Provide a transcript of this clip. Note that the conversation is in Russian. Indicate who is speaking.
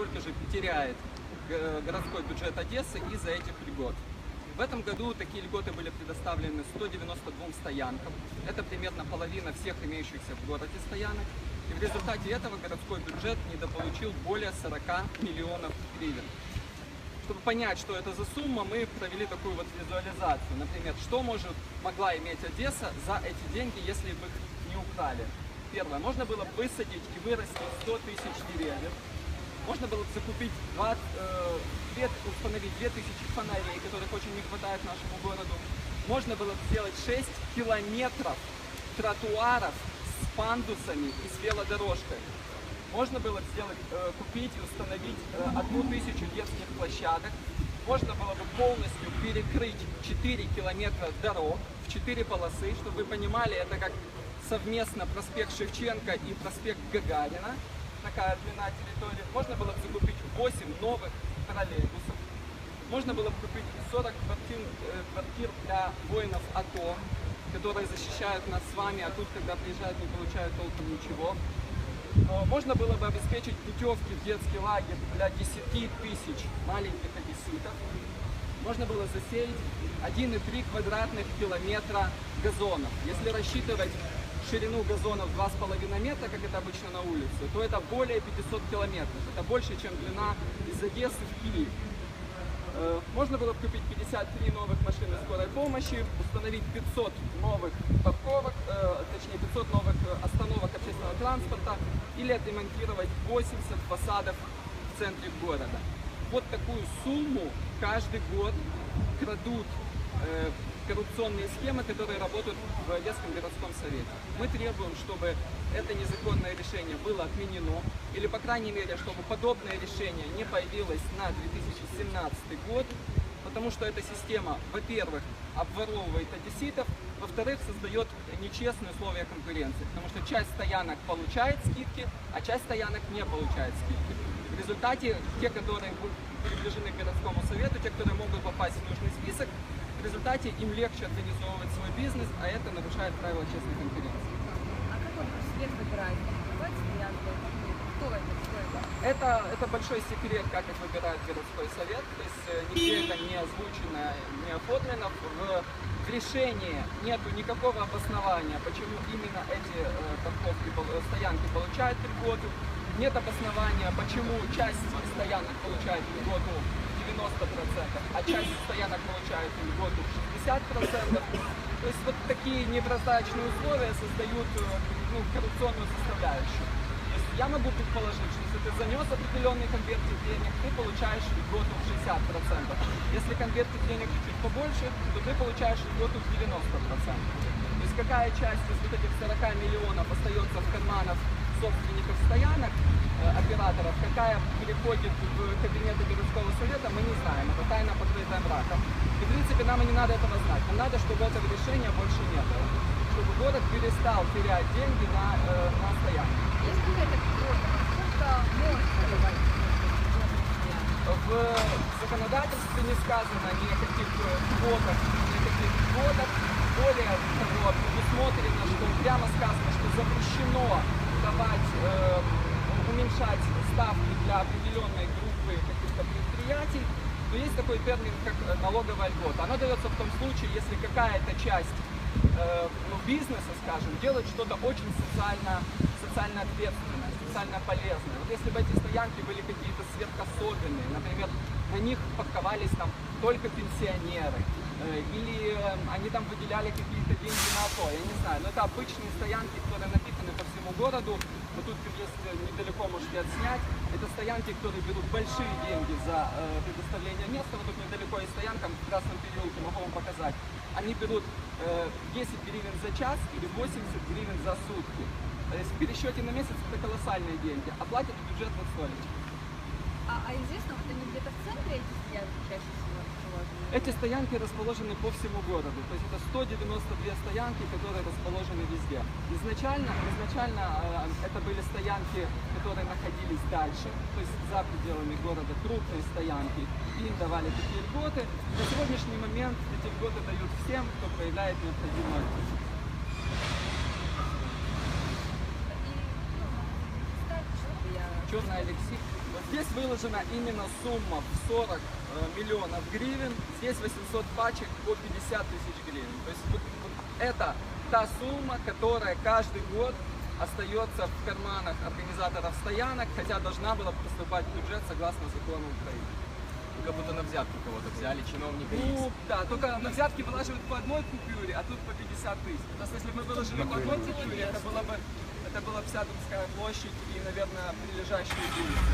Speaker 1: сколько же теряет э, городской бюджет Одессы из-за этих льгот. В этом году такие льготы были предоставлены 192 стоянкам. Это примерно половина всех имеющихся в городе стоянок. И в результате этого городской бюджет недополучил более 40 миллионов гривен. Чтобы понять, что это за сумма, мы провели такую вот визуализацию. Например, что может, могла иметь Одесса за эти деньги, если бы их не украли. Первое, можно было бы высадить и вырастить 100 тысяч деревьев. Можно было бы закупить, 20, э, две- установить 2000 фонарей, которых очень не хватает нашему городу. Можно было бы сделать 6 километров тротуаров с пандусами и с велодорожкой. Можно было бы сделать, э, купить и установить э, одну тысячу детских площадок. Можно было бы полностью перекрыть 4 километра дорог в 4 полосы, чтобы вы понимали, это как совместно проспект Шевченко и проспект Гагарина. Такая длина территории. Можно было бы закупить 8 новых троллейбусов. Можно было бы купить 40 квартир, э, квартир для воинов АТО, которые защищают нас с вами, а тут, когда приезжают, не получают толком ничего. Но Можно было бы обеспечить путевки в детский лагерь для 10 тысяч маленьких одесситов. Можно было засеять 1,3 квадратных километра газонов. Если рассчитывать ширину газонов 2,5 метра, как это обычно на улице, то это более 500 километров. Это больше, чем длина из Одессы в Киев. Э, Можно было бы купить 53 новых машины скорой помощи, установить 500 новых парковок, э, точнее 500 новых э, остановок общественного транспорта или отремонтировать 80 фасадов в центре города. Вот такую сумму каждый год крадут коррупционные схемы, которые работают в Одесском городском совете. Мы требуем, чтобы это незаконное решение было отменено, или, по крайней мере, чтобы подобное решение не появилось на 2017 год, потому что эта система, во-первых, обворовывает одесситов, во-вторых, создает нечестные условия конкуренции, потому что часть стоянок получает скидки, а часть стоянок не получает скидки. В результате те, которые приближены к городскому совету, те, которые могут попасть в нужный список, в результате им легче организовывать свой бизнес, а это нарушает правила честной конкуренции.
Speaker 2: А какой цвет выбирает? Кто это? Кто это?
Speaker 1: Это, это большой секрет, как их выбирает городской совет. То есть э, нигде это не озвучено, не оформлено. В, в решении нету никакого обоснования, почему именно эти э, парковки, э, стоянки получают льготу. Нет обоснования, почему часть стоянок получает льготу 90%, а часть стоянок получает льготу 60%. То есть вот такие непрозрачные условия создают э, ну, коррупционную составляющую. То есть я могу предположить, что если ты занес определенный конвертик денег, ты получаешь льготу в 60%. Если конвертик денег чуть побольше, то ты получаешь льготу в 90%. То есть какая часть из вот этих 40 миллионов остается в карманах собственников стоянок, э, операторов, какая переходит в кабинеты городского совета, мы не знаем. Это тайна покрытая мраком. И, в принципе, нам и не надо этого знать. Нам надо, чтобы этого решения больше не было. Чтобы город перестал терять деньги на, э, на стоянки.
Speaker 2: Есть какая-то квота? Сколько?
Speaker 1: В законодательстве не сказано ни о каких э, квотах, ни о каких квотах. Более того, предусмотрено, что прямо сказано, что запрещено давать, э, уменьшать ставки для определенной группы каких-то предприятий. Но есть такой термин, как э, налоговая льгота. Она дается в том случае, если какая-то часть э, ну, бизнеса, скажем, делает что-то очень социально, социально ответственное, социально полезное. Вот если бы эти стоянки были какие-то сверхособенные, например, на них парковались там только пенсионеры, э, или э, они там выделяли какие-то деньги на АТО, я не знаю, но это обычные стоянки, которые напитаны по всему городу, вот тут э, недалеко можете отснять, это стоянки, которые берут большие деньги за э, предоставление места, вот тут недалеко есть стоянка в Красном переулке, могу вам показать, они берут э, 10 гривен за час или 80 гривен за сутки. Есть в пересчете на месяц это колоссальные деньги, а платят в бюджет вот столечко.
Speaker 2: А, а известно, вот они где-то в центре эти стоят чаще всего расположены?
Speaker 1: Эти стоянки расположены по всему городу, то есть это 192 стоянки, которые расположены везде. Изначально, изначально э, это были стоянки, которые находились дальше, то есть за пределами города, крупные стоянки, им давали такие льготы. На сегодняшний момент эти льготы дают всем, кто проявляет необходимую активность.
Speaker 2: И, ну, ставь, чтобы я...
Speaker 1: Черный Алексей, 80 Здесь выложена именно сумма в 40 э, миллионов гривен, здесь 800 пачек по 50 тысяч гривен. То есть вот- вот это та сумма, которая каждый год остается в карманах организаторов стоянок, хотя должна была поступать в бюджет согласно закону Украины.
Speaker 3: Как будто на взятку кого-то взяли, чиновника
Speaker 1: Ну, да, только на взятки вылаживают по одной купюре, а тут по 50 тысяч. Просто если бы мы выложили по одной купюре, это была бы, это была вся Донская площадь и, наверное, прилежащие улицы.